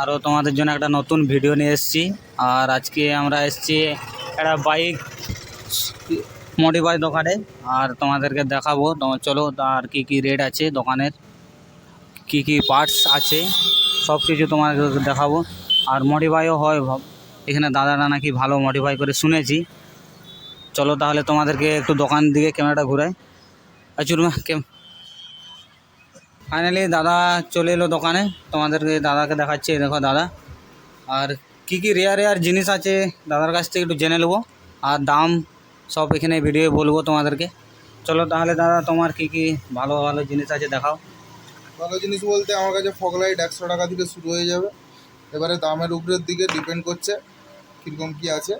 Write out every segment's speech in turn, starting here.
আরও তোমাদের জন্য একটা নতুন ভিডিও নিয়ে এসেছি। আর আজকে আমরা এসেছি একটা বাইক মডিফাই দোকানে। আর তোমাদেরকে দেখাবো। তোমার চলো, আর কি কি রেট আছে দোকানের, কি কি পার্টস আছে সব কিছু তোমাদেরকে দেখাবো। আর মডিফাইও হয়, এখানে দাদারা নাকি ভালো মডিফাই করে শুনেছি। চলো তাহলে তোমাদেরকে একটু দোকান দিকে ক্যামেরাটা ঘুরাই। আচুর কেম ফাইনালি দাদা চলে এলো দোকানে। তোমাদেরকে দাদাকে দেখাচ্ছি দেখো দাদা। আর কি কি রেয়ার রেয়ার জিনিস আছে, দাদার কাছ থেকে একটু জেনে নেব। আর দাম সব এখানে ভিডিও বলব তোমাদেরকে। চলো তাহলে দাদা, তোমার কি কি ভালো ভালো জিনিস আছে দেখাও। ভালো জিনিস বলতে আমার কাছে ফগলাইট একশো টাকা থেকে শুরু হয়ে যাবে। এবারে দামের উপরের দিকে ডিপেন্ড করছে, কীরকম কী আছে।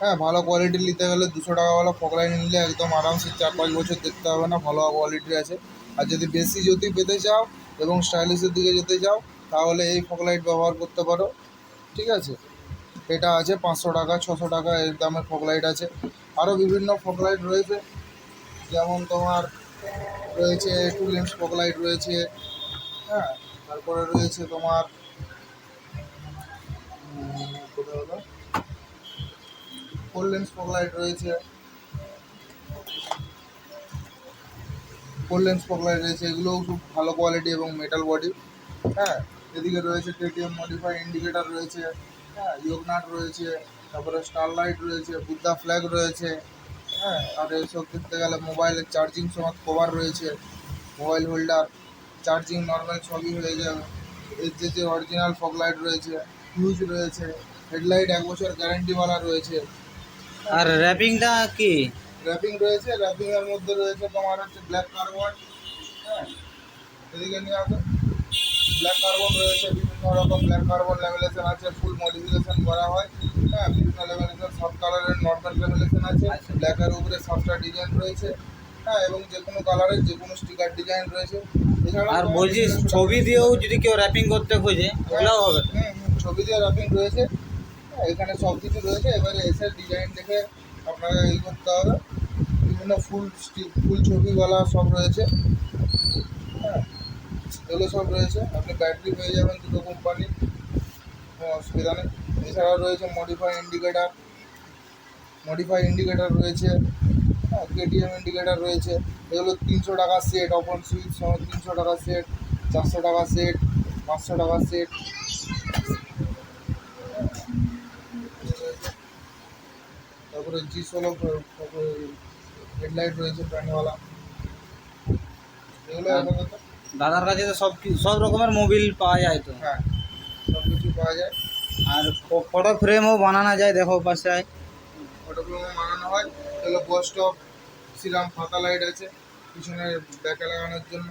হ্যাঁ ভালো কোয়ালিটির নিতে গেলে দুশো টাকাওয়ালা ফগলাইট নিলে একদম আরামসে চার পাঁচ বছর দেখতে হবে না, ভালো কোয়ালিটির আছে। আর যদি বেশি যদি পেতে চাও এবং স্টাইলিশের দিকে যেতে চাও, তাহলে এই ফগলাইট ব্যবহার করতে পারো। ঠিক আছে? এটা আছে পাঁচশো টাকা, ছশো টাকা এর দামের ফগলাইট আছে। আরও বিভিন্ন ফগলাইট রয়েছে। যেমন তোমার রয়েছে টু লেন্স ফগলাইট রয়েছে হ্যাঁ? তারপরে রয়েছে তোমার কোথায় হলো? ফোর লেন্স ফগলাইট রয়েছে। ফোর লেন্স ফগলাইট রয়েছে, এগুলোও খুব ভালো কোয়ালিটি এবং মেটাল বডি হ্যাঁ এদিকে রয়েছে টিটিএম মডিফাই ইন্ডিকেটার রয়েছে হ্যাঁ ইয়োগনাট রয়েছে, তারপরে স্টারলাইট রয়েছে বুদ্ধা ফ্ল্যাগ রয়েছে হ্যাঁ আর এসব দেখতে গেলে মোবাইলের চার্জিং সমেত কভার রয়েছে মোবাইল হোল্ডার চার্জিং নর্মাল সবই হয়ে যাবে। এর যে যে অরিজিনাল ফগ লাইট রয়েছে ফিউজ রয়েছে হেডলাইট এক বছর গ্যারান্টিওয়ালা রয়েছে। আর র্যাপিংটা কি? র্যাপিং রয়েছে র্যাপিংয়ের মধ্যে রয়েছে তোমার হচ্ছে ব্ল্যাক কার্বন হ্যাঁ? এদিকে নিয়ে আসো। ব্ল্যাক কার্বন রয়েছে বিভিন্ন রকম ব্ল্যাক কার্বন লেভেলেশন আছে ফুল মডিফিকেশন করা হয় হ্যাঁ? বিভিন্ন লেভেলেশন সব কালারের নর্মাল লেভেলেশন আছে ব্ল্যাকের উপরে সাতটা ডিজাইন রয়েছে হ্যাঁ? এবং যে কোনো কালারের যে কোনো স্টিকার ডিজাইন রয়েছে। আর বলছি ছবি দিয়েও যদি কেউ র্যাপিং করতে খোঁজে ওগুলোও হবে। তো? হুম, হুম, ছবি দিয়ে র্যাপিং রয়েছে। হ্যাঁ, এখানে সব কিছু রয়েছে এবারে এসে ডিজাইন দেখে আপনাকে ই করতে হবে। বিভিন্ন ফুল ফুল ছবিওয়ালা সব রয়েছে। হ্যাঁ এগুলো সব রয়েছে। আপনি ব্যাটারি পেয়ে যাবেন দুটো কোম্পানি কোনো অসুবিধা নেই। এছাড়াও রয়েছে মডিফাই ইন্ডিকেটার মডিফাই ইন্ডিকেটার রয়েছে। হ্যাঁ কেটিএম ইন্ডিকেটার রয়েছে। এগুলো তিনশো টাকা সেট অপন সুইচ তিনশো টাকা সেট চারশো টাকা সেট পাঁচশো টাকা সেট তারপরে জি ষোলো হেডলাইট রয়েছে প্যান্টওয়ালা এগুলো আপাতত দাদার কাছে তো সব সব রকমের মোবিল পাওয়া যায় তো। হ্যাঁ সব কিছু পাওয়া যায়। আর ফটো ফ্রেমও বানানো যায় দেখো পাশে ফটোগুলো বানানো হয়। এগুলো বস স্টপ সিরাম ফাঁকা লাইট আছে পিছনে ব্যাকে লাগানোর জন্য।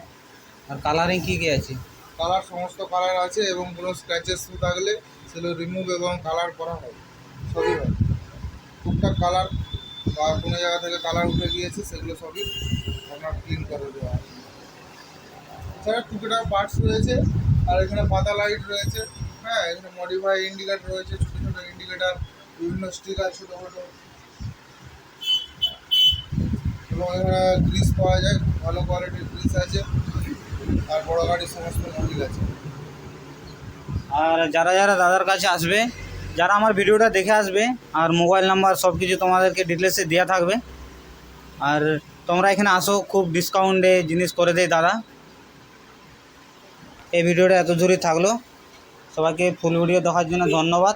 আর কালারিং কি কি আছে? কালার সমস্ত কালার আছে এবং কোনো স্ক্র্যাচেস থাকলে সেগুলো রিমুভ এবং কালার করা হয়। সবই হয়। টুকটাক কালার বা কোনো জায়গা থেকে কালার উঠে গিয়েছে, সেগুলো সবই আপনার ক্লিন করে দেওয়া এছাড়া টুকটাক পার্টস রয়েছে, আর এখানে পাতা লাইট রয়েছে হ্যাঁ এখানে মডিফাই ইন্ডিকেটার রয়েছে, ছোটো ছোটো ইন্ডিকেটার বিভিন্ন স্টিকার ছোটো ছোটো। এবং এখানে গ্রিস পাওয়া যায়, ভালো কোয়ালিটির গ্রিস আছে, আর বড় গাড়ির সমস্ত মডেল আছে। আর যারা যারা দাদার কাছে আসবে যারা আমার ভিডিওটা দেখে আসবে আর মোবাইল নাম্বার সব কিছু তোমাদেরকে ডিটেলসে দেওয়া থাকবে। আর তোমরা এখানে আসো, খুব ডিসকাউন্টে জিনিস করে দেয় দাদা এই ভিডিওটা এত জোরে থাকল। সবাইকে ফুল ভিডিও দেখার জন্য ধন্যবাদ।